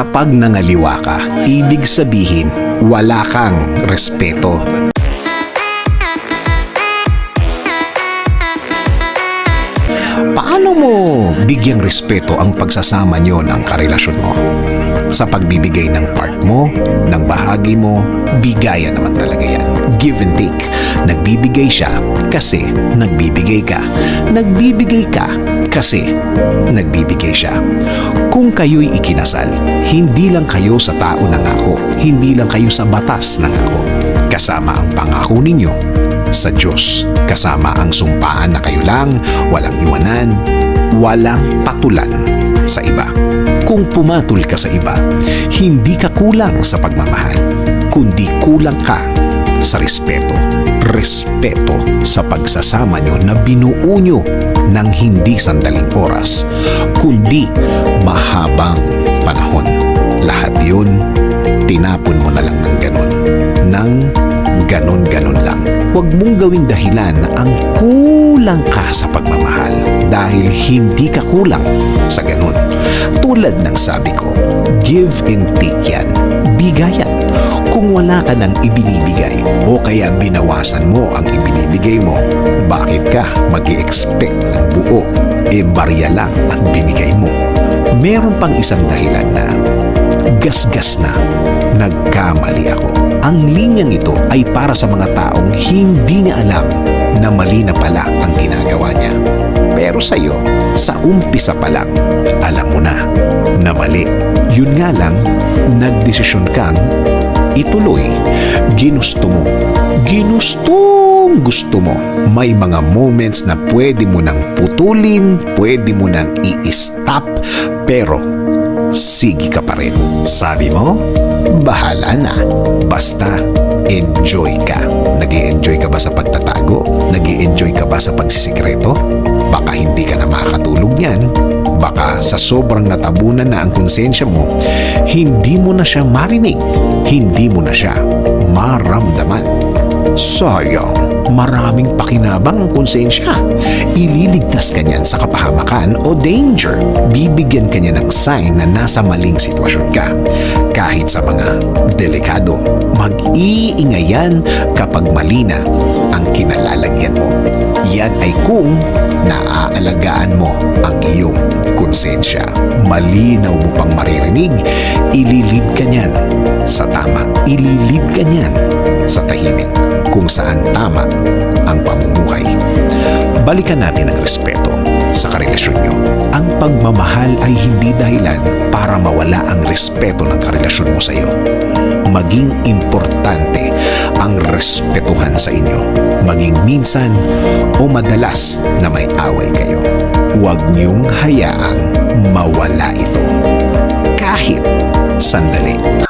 Kapag nangaliwa ka, ibig sabihin wala kang respeto. Paano mo bigyang respeto ang pagsasama nyo ng karelasyon mo? Sa pagbibigay ng part mo, ng bahagi mo, bigayan naman talaga yan. Give and take. Nagbibigay siya kasi nagbibigay ka. Nagbibigay ka kasi nagbibigay siya. Kung kayo'y ikinasal, hindi lang kayo sa tao nangako, hindi lang kayo sa batas nangako. Kasama ang pangako ninyo sa Diyos. Kasama ang sumpaan na kayo lang, walang iwanan, walang patulan sa iba. Kung pumatol ka sa iba, hindi ka kulang sa pagmamahal, kundi kulang ka sa respeto. Respeto sa pagsasama nyo na binuo nyo ng hindi sandaling oras, kundi mahabang panahon. Lahat yun, tinapon mo na lang ng ganon. Nang ganon-ganon lang. Huwag mong gawing dahilan ang kulang ka sa pagmamahal dahil hindi ka kulang sa ganon. Tulad ng sabi ko, give and take yan. Bigayan. Kung wala ka nang ibinibigay o kaya binawasan mo ang ibinibigay mo, bakit ka mag expect ng buo? E barya lang ang binigay mo. Meron pang isang dahilan na gasgas na nagkamali ako. Ang linyang ito ay para sa mga taong hindi niya alam na mali na pala ang ginagawa niya. Pero sa iyo, sa umpisa pa lang, alam mo na na mali. Yun nga lang, nagdesisyon kang ituloy. Ginusto mo. Ginustong gusto mo. May mga moments na pwede mo nang putulin, pwede mo nang i-stop, pero sige ka pa rin. Sabi mo, bahala na. Basta, enjoy ka. nag enjoy ka ba sa pagtatago? nag enjoy ka ba sa pagsisikreto? Baka hindi ka na makakatulog niyan. Baka sa sobrang natabunan na ang konsensya mo, hindi mo na siya marinig. Hindi mo na siya maramdaman. Sayang, maraming pakinabang ang konsensya. Ililigtas ka niyan sa kapahamakan o danger. Bibigyan ka niya ng sign na nasa maling sitwasyon ka. Kahit sa mga delikado, mag-iingay yan kapag mali na ang kinalalagyan mo. Yan ay kung naaalagaan mo ang iyong konsensya. Malinaw mo pang maririnig, ililid ka niyan sa tama. Ililid ka niyan sa tahimik kung saan tama ang pamumuhay. Balikan natin ang respeto sa karelasyon nyo. Ang pagmamahal ay hindi dahilan para mawala ang respeto ng karelasyon mo sa iyo. Maging importante ang respetuhan sa inyo. Maging minsan o madalas na may away kayo. Huwag niyong hayaang mawala ito. Kahit sandali.